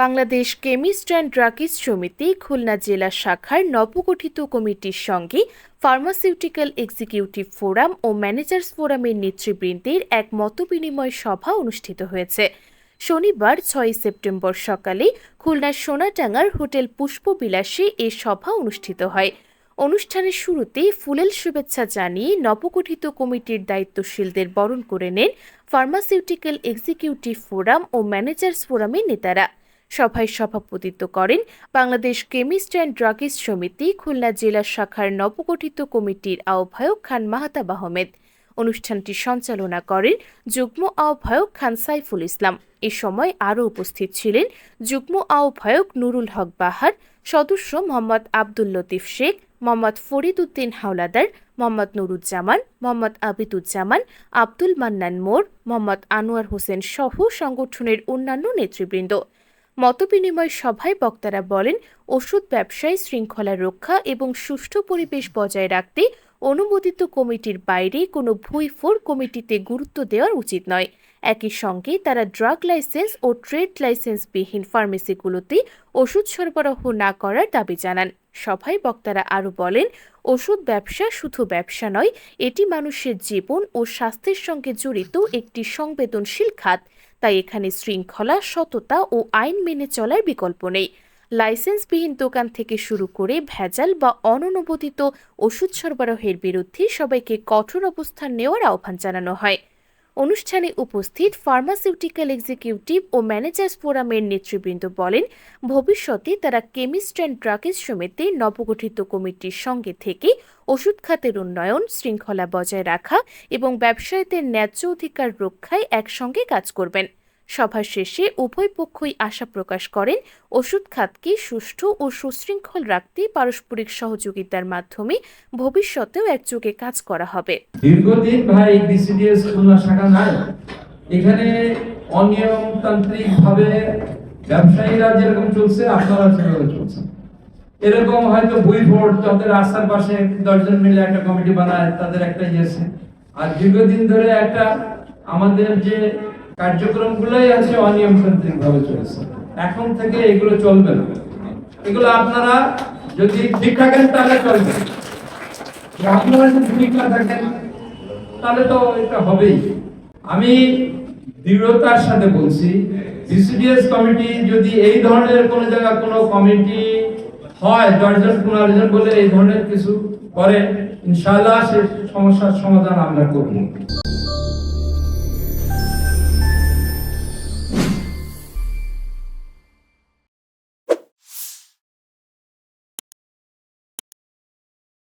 Bangladesh chemist and druggist সমিতি খুলনা জেলা শাখার নবগঠিত কমিটির সঙ্গে ফার্মাসিউটিক্যাল এক্সিকিউটিভ ফোরাম ও ম্যানেজার্স ফোরামের নেতৃবৃন্দের এক মতবিনিময় সভা অনুষ্ঠিত হয়েছে। শনিবার ছয় সেপ্টেম্বর সকালে খুলনার সোনাটাঙ্গার হোটেল পুষ্পবিলাসে এ সভা অনুষ্ঠিত হয়। অনুষ্ঠানের শুরুতে ফুলেল শুভেচ্ছা জানিয়ে নবগঠিত কমিটির দায়িত্বশীলদের বরণ করে নেন ফার্মাসিউটিক্যাল এক্সিকিউটিভ ফোরাম ও ম্যানেজার্স ফোরামের নেতারা। সভায় সভাপতিত্ব করেন বাংলাদেশ কেমিস্ট অ্যান্ড ড্রাগিস্ট সমিতি, খুলনা জেলা শাখার নবগঠিত কমিটির আহ্বায়ক খান মাহতাব আহমেদ। অনুষ্ঠানটি সঞ্চালনা করেন যুগ্ম আহ্বায়ক খান সাইফুল ইসলাম। এ সময় আরও উপস্থিত ছিলেন যুগ্ম আহ্বায়ক নুরুল হক বাহার, সদস্য মোহাম্মদ আব্দুল লতিফ শেখ, মোহাম্মদ ফরিদ উদ্দিন হাওলাদার, মোহাম্মদ নুরুজ্জামান, মোহাম্মদ আবিদুজ্জামান, আব্দুল মান্নান মোর মোহাম্মদ আনোয়ার হোসেন সহ সংগঠনের অন্যান্য নেতৃবৃন্দ। মতবিনিময় সভায় বক্তারা বলেন, ওষুধ ব্যবসায় শৃঙ্খলা রক্ষা এবং সুষ্ঠু পরিবেশ বজায় রাখতে অনুমোদিত কমিটির বাইরে কোনো ভুইফোর কমিটিতে গুরুত্ব দেওয়ার উচিত নয়। একই সঙ্গে তারা ড্রাগ লাইসেন্স ও ট্রেড লাইসেন্সবিহীন ফার্মেসিগুলোতে ওষুধ সরবরাহ না করার দাবি জানান। সভায় বক্তারা আরও বলেন, ওষুধ ব্যবসা শুধু ব্যবসা নয়, এটি মানুষের জীবন ও স্বাস্থ্যের সঙ্গে জড়িত একটি সংবেদনশীল খাত। তাই এখানে শৃঙ্খলা, সততা ও আইন মেনে চলার বিকল্প নেই। লাইসেন্সবিহীন দোকান থেকে শুরু করে ভেজাল বা অননুমোদিত ওষুধ সরবরাহের বিরুদ্ধে সবাইকে কঠোর অবস্থান নেওয়ার আহ্বান জানানো হয়। অনুষ্ঠানে উপস্থিত ফার্মাসিউটিক্যাল এক্সিকিউটিভ ও ম্যানেজার্স ফোরামের নেতৃবৃন্দ বলেন, ভবিষ্যতে তারা কেমিস্ট অ্যান্ড ড্রাগের সমিতির নবগঠিত কমিটির সঙ্গে থেকে ওষুধ খাতের উন্নয়ন, শৃঙ্খলা বজায় রাখা এবং ব্যবসায়ীদের ন্যায্য অধিকার রক্ষায় একসঙ্গে কাজ করবেন। সভা শেষে উভয় পক্ষই আশা প্রকাশ করেন, ওষুধ খাতকে সুষ্ঠু ও সুশৃঙ্খল রাখতে পারস্পরিক সহযোগিতার মাধ্যমে ভবিষ্যতেও একযোগে কাজ করা হবে। দীর্ঘদিন ভাই বিসিডিএস খুলনা শাখা নাই। এখানে অনিয়মতান্ত্রিক ভাবে ব্যবসায়ীরা যেরকম চলছে, আপনারা সেভাবে চলছে। এরকম হয়তো বই বোর্ড যাদের রাস্তার পাশে দশজন মিলে একটা কমিটি বানায়, তাদের একটা ইয়েছে আর দীর্ঘদিন ধরে একটা আমাদের যে কার্যক্রমগুলোই আছে অনিয়মতান্ত্রিক ভাবে চলছে। এখন থেকে এগুলো চলবে না। এগুলো আপনারা যদি ঠিক থাকেন তাহলে চলবে। আপনারা যদি ঠিক না থাকেন তাহলে তো এটা হবেই। আমি দৃঢ়তার সাথে বলছি বিসিডিএস কমিটি যদি এই ধরনের কোন জায়গায় কোনো কমিটি হয়, দশজন পনেরো জন বলে এই ধরনের কিছু করে ইনশাল্লাহ সে সমস্যার সমাধান আমরা করব।